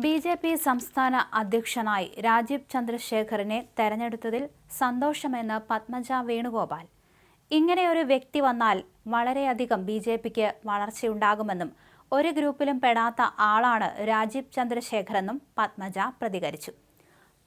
B J P സംസ്ഥാന അധ്യക്ഷനായി രാജീവ് ചന്ദ്രശേഖറിനെ തെരഞ്ഞെടുത്തതിൽ സന്തോഷമെന്ന് പത്മജ വേണുഗോപാൽ. ഇങ്ങനെയൊരു വ്യക്തി വന്നാൽ വളരെയധികം ബി ജെ പിക്ക് വളർച്ചയുണ്ടാകുമെന്നും ഒരു ഗ്രൂപ്പിലും പെടാത്ത ആളാണ് രാജീവ് ചന്ദ്രശേഖരെന്നും പത്മജ പ്രതികരിച്ചു.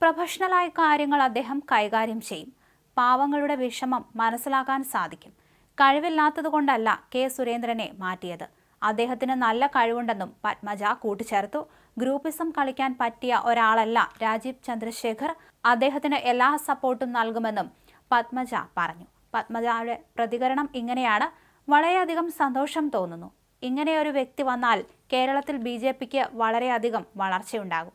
പ്രൊഫഷണലായ കാര്യങ്ങൾ അദ്ദേഹം കൈകാര്യം ചെയ്യും. പാവങ്ങളുടെ വിഷമം മനസ്സിലാക്കാൻ സാധിക്കും. കഴിവില്ലാത്തതുകൊണ്ടല്ല കെ സുരേന്ദ്രനെ മാറ്റിയത്. അദ്ദേഹത്തിന് നല്ല കഴിവുണ്ടെന്നും പത്മജ കൂട്ടിച്ചേർത്തു. ഗ്രൂപ്പിസം കളിക്കാൻ പറ്റിയ ഒരാളല്ല രാജീവ് ചന്ദ്രശേഖർ. അദ്ദേഹത്തിന് എല്ലാ സപ്പോർട്ടും നൽകുമെന്നും പത്മജ പറഞ്ഞു. പത്മജയുടെ പ്രതികരണം ഇങ്ങനെയാണ്. വളരെയധികം സന്തോഷം തോന്നുന്നു. ഇങ്ങനെയൊരു വ്യക്തി വന്നാൽ കേരളത്തിൽ ബി ജെ പിക്ക് വളരെയധികം വളർച്ചയുണ്ടാകും.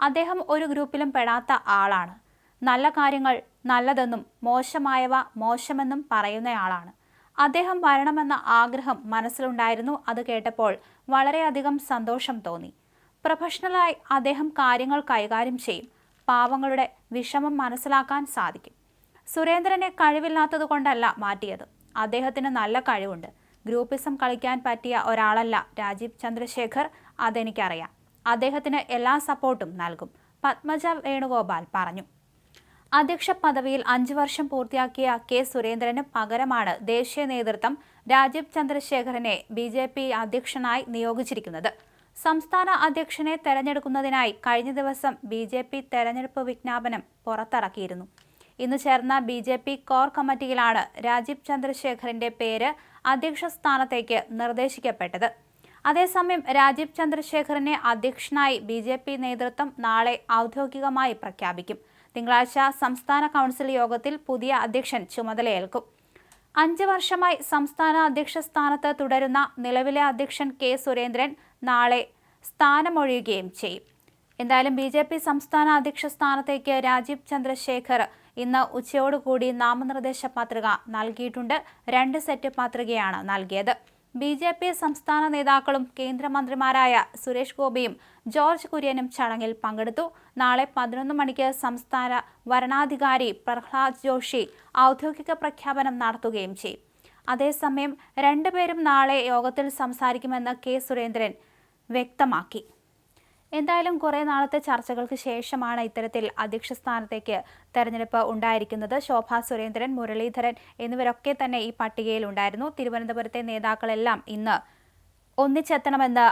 അദ്ദേഹം ഒരു ഗ്രൂപ്പിലും പെടാത്ത ആളാണ്. നല്ല കാര്യങ്ങൾ നല്ലതെന്നും മോശമായവ മോശമെന്നും പറയുന്നയാളാണ് അദ്ദേഹം വരണമെന്ന ആഗ്രഹം മനസ്സിലുണ്ടായിരുന്നു. അത് കേട്ടപ്പോൾ വളരെയധികം സന്തോഷം തോന്നി. പ്രൊഫഷണലായി അദ്ദേഹം കാര്യങ്ങൾ കൈകാര്യം ചെയ്യും. പാവങ്ങളുടെ വിഷമം മനസ്സിലാക്കാൻ സാധിക്കും. സുരേന്ദ്രനെ കഴിവില്ലാത്തതുകൊണ്ടല്ല മാറ്റിയത്. അദ്ദേഹത്തിന് നല്ല കഴിവുണ്ട്. ഗ്രൂപ്പിസം കളിക്കാൻ പറ്റിയ ഒരാളല്ല രാജീവ് ചന്ദ്രശേഖർ അതെനിക്കറിയാം. അദ്ദേഹത്തിന് എല്ലാ സപ്പോർട്ടും നൽകും. പത്മജ വേണുഗോപാൽ പറഞ്ഞു. അധ്യക്ഷ പദവിയിൽ അഞ്ചു വർഷം പൂർത്തിയാക്കിയ കെ സുരേന്ദ്രന് പകരമാണ് ദേശീയ നേതൃത്വം രാജീവ് ചന്ദ്രശേഖരനെ ബി അധ്യക്ഷനായി നിയോഗിച്ചിരിക്കുന്നത്. സംസ്ഥാന അധ്യക്ഷനെ തെരഞ്ഞെടുക്കുന്നതിനായി കഴിഞ്ഞ ദിവസം ബി ജെ പി തെരഞ്ഞെടുപ്പ് വിജ്ഞാപനം പുറത്തിറക്കിയിരുന്നു. ഇന്ന് ചേർന്ന ബി ജെ പി കോർ കമ്മിറ്റിയിലാണ് രാജീവ് ചന്ദ്രശേഖറിന്റെ പേര് അധ്യക്ഷ സ്ഥാനത്തേക്ക് നിർദ്ദേശിക്കപ്പെട്ടത്. അതേസമയം രാജീവ് ചന്ദ്രശേഖറിനെ അധ്യക്ഷനായി ബി ജെ പി നേതൃത്വം നാളെ ഔദ്യോഗികമായി പ്രഖ്യാപിക്കും. തിങ്കളാഴ്ച സംസ്ഥാന കൗൺസിൽ യോഗത്തിൽ പുതിയ അധ്യക്ഷൻ ചുമതലയേൽക്കും. അഞ്ച് വർഷമായി സംസ്ഥാന അധ്യക്ഷ സ്ഥാനത്ത് തുടരുന്ന നിലവിലെ അധ്യക്ഷൻ കെ സുരേന്ദ്രൻ നാളെ സ്ഥാനമൊഴിയുകയും ചെയ്യും. എന്തായാലും ബി ജെ പി സംസ്ഥാന അധ്യക്ഷ സ്ഥാനത്തേക്ക് രാജീവ് ചന്ദ്രശേഖർ ഇന്ന് ഉച്ചയോടുകൂടി നാമനിർദ്ദേശ പത്രിക നൽകിയിട്ടുണ്ട്. രണ്ട് സെറ്റ് പത്രികയാണ് നൽകിയത്. ബി ജെ പി സംസ്ഥാന നേതാക്കളും കേന്ദ്രമന്ത്രിമാരായ സുരേഷ് ഗോപിയും ജോർജ് കുര്യനും ചടങ്ങിൽ പങ്കെടുത്തു. നാളെ പതിനൊന്ന് മണിക്ക് സംസ്ഥാന വരണാധികാരി പ്രഹ്ലാദ് ജോഷി ഔദ്യോഗിക പ്രഖ്യാപനം നടത്തുകയും ചെയ്യും. അതേസമയം രണ്ടുപേരും നാളെ യോഗത്തിൽ സംസാരിക്കുമെന്ന് കെ. സുരേന്ദ്രൻ വ്യക്തമാക്കി. എന്തായാലും കുറേ നാളത്തെ ചർച്ചകൾക്ക് ശേഷമാണ് ഇത്തരത്തിൽ അധ്യക്ഷ സ്ഥാനത്തേക്ക് തെരഞ്ഞെടുപ്പ് ഉണ്ടായിരിക്കുന്നത്. ശോഭ സുരേന്ദ്രൻ മുരളീധരൻ എന്നിവരൊക്കെ തന്നെ ഈ പട്ടികയിൽ ഉണ്ടായിരുന്നു. തിരുവനന്തപുരത്തെ നേതാക്കളെല്ലാം ഇന്ന് ഒന്നിച്ചെത്തണമെന്ന്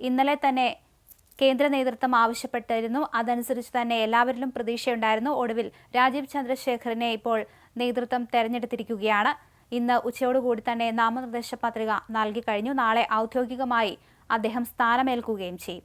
ഇന്നലെ തന്നെ കേന്ദ്ര നേതൃത്വം ആവശ്യപ്പെട്ടിരുന്നു. അതനുസരിച്ച് തന്നെ എല്ലാവരിലും പ്രതീക്ഷയുണ്ടായിരുന്നു. ഒടുവിൽ രാജീവ് ചന്ദ്രശേഖറിനെ ഇപ്പോൾ നേതൃത്വം തെരഞ്ഞെടുത്തിരിക്കുകയാണ്. ഇന്ന് ഉച്ചയോടുകൂടി തന്നെ നാമനിർദ്ദേശ പത്രിക നൽകി കഴിഞ്ഞു. നാളെ ഔദ്യോഗികമായി അദ്ദേഹം സ്ഥാനമേൽക്കുകയും ചെയ്യും.